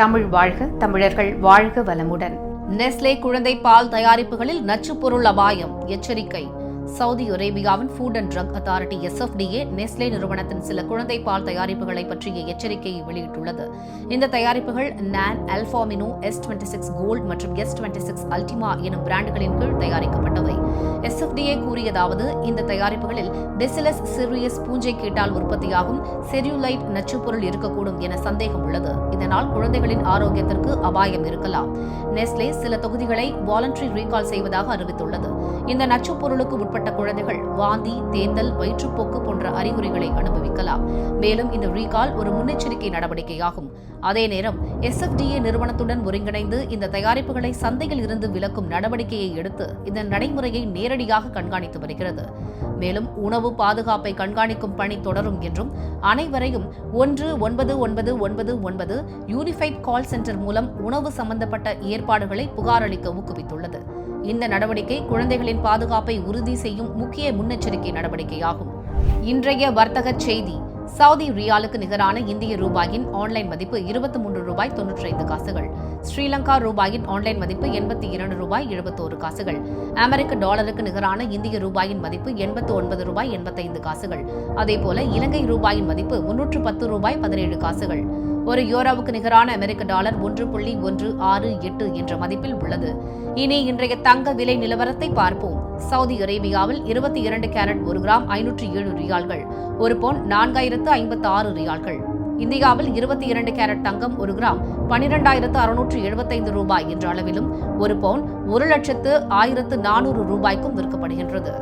தமிழ் வாழ்க தமிழர்கள் வாழ்க வளமுடன். நெஸ்லே குழந்தை பால் தயாரிப்புகளில் நச்சுப்பொருள் அபாயம் எச்சரிக்கை. சவுதி அரேபியாவின் food and drug authority SFDA Nestle நிறுவனத்தின் சில குழந்தை பால் தயாரிப்புகளை பற்றிய எச்சரிக்கையை வெளியிட்டுள்ளது. இந்த தயாரிப்புகள் NAN Alfamino S twenty six Gold மற்றும் எஸ் டுவெண்ட்டி சிக்ஸ் அல்டிமா எனும் பிராண்டுகளின் கீழ் தயாரிக்கப்பட்டவை. எஸ்எஃப்டிஏ கூறியதாவது இந்த தயாரிப்புகளில் டெசிலஸ் சிரியஸ் பூஞ்சை கீட்டால் உற்பத்தியாகும் செரியுலைட் நச்சுப்பொருள் இருக்கக்கூடும் என சந்தேகம் உள்ளது. இதனால் குழந்தைகளின் ஆரோக்கியத்திற்கு அபாயம் இருக்கலாம். நெஸ்லே சில தொகுதிகளை வாலண்டரி ரீகால் செய்வதாக அறிவித்துள்ளது. இந்த நச்சுப் பொருளுக்கு உட்பட்ட குழந்தைகள் வாந்தி தேந்தல் வயிற்றுப்போக்கு போன்ற அறிகுறிகளை அனுபவிக்கலாம். மேலும் இந்த ரீகால் ஒரு முன்னெச்சரிக்கை நடவடிக்கையாகும். அதே நேரம் எஸ்எஃப்டிஏ நிறுவனத்துடன் ஒருங்கிணைந்து இந்த தயாரிப்புகளை சந்தையில் இருந்து விலக்கும் நடவடிக்கையை எடுத்து இதன் நடைமுறையை நேரடியாக கண்காணித்து வருகிறது. மேலும் உணவு பாதுகாப்பை கண்காணிக்கும் பணி தொடரும் என்றும் அனைவரையும் ஒன்று ஒன்பது ஒன்பது ஒன்பது ஒன்பது யூனிஃபைட் கால் சென்டர் மூலம் உணவு சம்பந்தப்பட்ட ஏற்பாடுகளை புகாரளிக்க ஊக்குவித்துள்ளது. இந்த நடவடிக்கை குழந்தைகளின் பாதுகாப்பை உறுதி செய்யும் முக்கிய முன்னெச்சரிக்கை நடவடிக்கையாகும். இன்றைய வர்த்தக செய்தி. சவுதி ரியாலுக்கு நிகரான இந்திய ரூபாயின் ஆன்லைன் மதிப்பு இருபத்தி மூன்று ரூபாய் தொன்னூற்றி ஐந்து காசுகள். ஸ்ரீலங்கா ரூபாயின் ஆன்லைன் மதிப்பு எண்பத்தி இரண்டு ரூபாய் எழுபத்தோரு காசுகள். அமெரிக்க டாலருக்கு நிகரான இந்திய ரூபாயின் மதிப்பு எண்பத்து ஒன்பது ரூபாய் எண்பத்தைந்து காசுகள். அதேபோல இலங்கை ரூபாயின் மதிப்பு முன்னூற்று பத்து ரூபாய் பதினேழு காசுகள். ஒரு யூரோவுக்கு நிகரான அமெரிக்க டாலர் ஒன்று புள்ளி ஒன்று ஆறு எட்டு என்ற மதிப்பில் உள்ளது. இனி இன்றைய தங்க விலை நிலவரத்தை பார்ப்போம். சவுதி அரேபியாவில் இருபத்தி இரண்டு கேரட் ஒரு கிராம் ஐநூற்றி ஏழு ரியால்கள் ஒரு பவுன் நான்காயிரத்து ஐம்பத்து ஆறு ரியால்கள். இந்தியாவில் இருபத்தி இரண்டு கேரட் தங்கம் ஒரு கிராம் பனிரெண்டாயிரத்து அறுநூற்று எழுபத்தைந்து ரூபாய் என்ற அளவிலும் ஒரு பவுன் ஒரு லட்சத்து ஆயிரத்து நானூறு ரூபாய்க்கும் விற்கப்படுகின்றது.